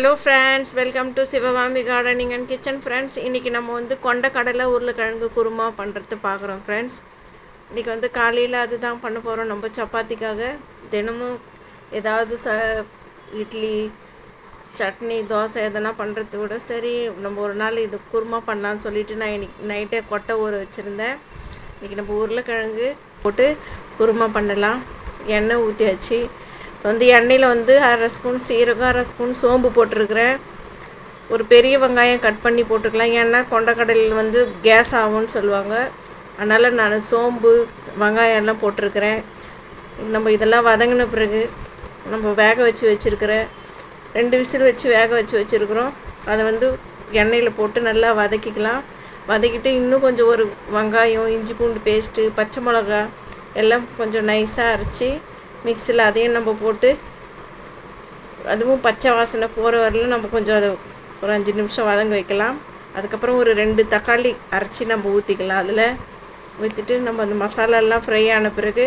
Hello friends welcome to Sivakami gardening and kitchen friends இன்றைக்கி நம்ம வந்து கொண்ட கடலை உருளைக்கிழங்கு குருமா பண்ணுறது பார்க்குறோம் ஃப்ரெண்ட்ஸ் இன்றைக்கி வந்து காலையில் அதுதான் பண்ண போகிறோம் நம்ம சப்பாத்திக்காக தினமும் ஏதாவது ச இட்லி சட்னி தோசை எதனா பண்ணுறத விட சரி நம்ம ஒரு நாள் இது குருமா பண்ணலான்னு சொல்லிட்டு நான் இன்னைக்கு நைட்டே கொட்டை ஊற வச்சுருந்தேன். இன்றைக்கி நம்ம உருளைக்கிழங்கு போட்டு குருமா பண்ணலாம். எண்ணெய் ஊற்றியாச்சு வந்து எண்ணெயில் வந்து அரை ஸ்பூன் சீரகம் அரை ஸ்பூன் சோம்பு போட்டிருக்கிறேன். ஒரு பெரிய வெங்காயம் கட் பண்ணி போட்டுக்கலாம். ஏன்னா கொண்டக்கடலில் வந்து கேஸ் ஆகும்னு சொல்லுவாங்க. அதனால் நான் சோம்பு வெங்காயம் எல்லாம் போட்டிருக்கிறேன். நம்ம இதெல்லாம் வதங்கின பிறகு நம்ம வேக வச்சு வச்சுருக்கிறேன். ரெண்டு விசில் வச்சு வேக வச்சு வச்சுருக்குறோம். அதை வந்து எண்ணெயில் போட்டு நல்லா வதக்கிக்கலாம். வதக்கிட்டு இன்னும் கொஞ்சம் ஒரு வெங்காயம் இஞ்சி பூண்டு பேஸ்ட்டு பச்சை மிளகா எல்லாம் கொஞ்சம் நைஸாக அரைச்சி மிக்சியில் அதையும் நம்ம போட்டு அதுவும் பச்சை வாசனை போகிற வரலும் நம்ம கொஞ்சம் அதை ஒரு அஞ்சு நிமிஷம் வதங்க வைக்கலாம். அதுக்கப்புறம் ஒரு ரெண்டு தக்காளி அரைச்சி நம்ம ஊற்றிக்கலாம் அதில் ஊற்றிட்டு நம்ம அந்த மசாலாலாம் ஃப்ரை ஆன பிறகு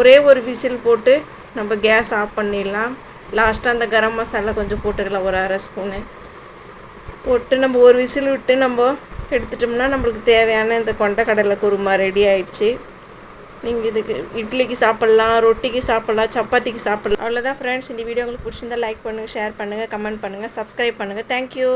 ஒரே ஒரு விசில் போட்டு நம்ம கேஸ் ஆஃப் பண்ணிடலாம். லாஸ்ட்டாக அந்த கரம் மசாலா கொஞ்சம் போட்டுக்கலாம் ஒரு அரை ஸ்பூனு போட்டு நம்ம ஒரு விசில் விட்டு நம்ம எடுத்துட்டோம்னா நம்மளுக்கு தேவையான இந்த கொண்டக்கடலை குருமா ரெடி ஆயிடுச்சு. நீங்கள் இதுக்கு இட்லிக்கு சாப்பிட்லாம் ரொட்டிக்கு சாப்பிட்லாம் சப்பாத்திக்கு சாப்பிட்லாம். அவ்வளோதான் ஃப்ரெண்ட்ஸ் இந்த வீடியோ உங்களுக்கு பிடிச்சிருந்தா லைக் பண்ணுங்கள் ஷேர் பண்ணுங்கள் கமெண்ட் பண்ணுங்கள் சப்ஸ்கிரைப் பண்ணுங்கள் தேங்க்யூ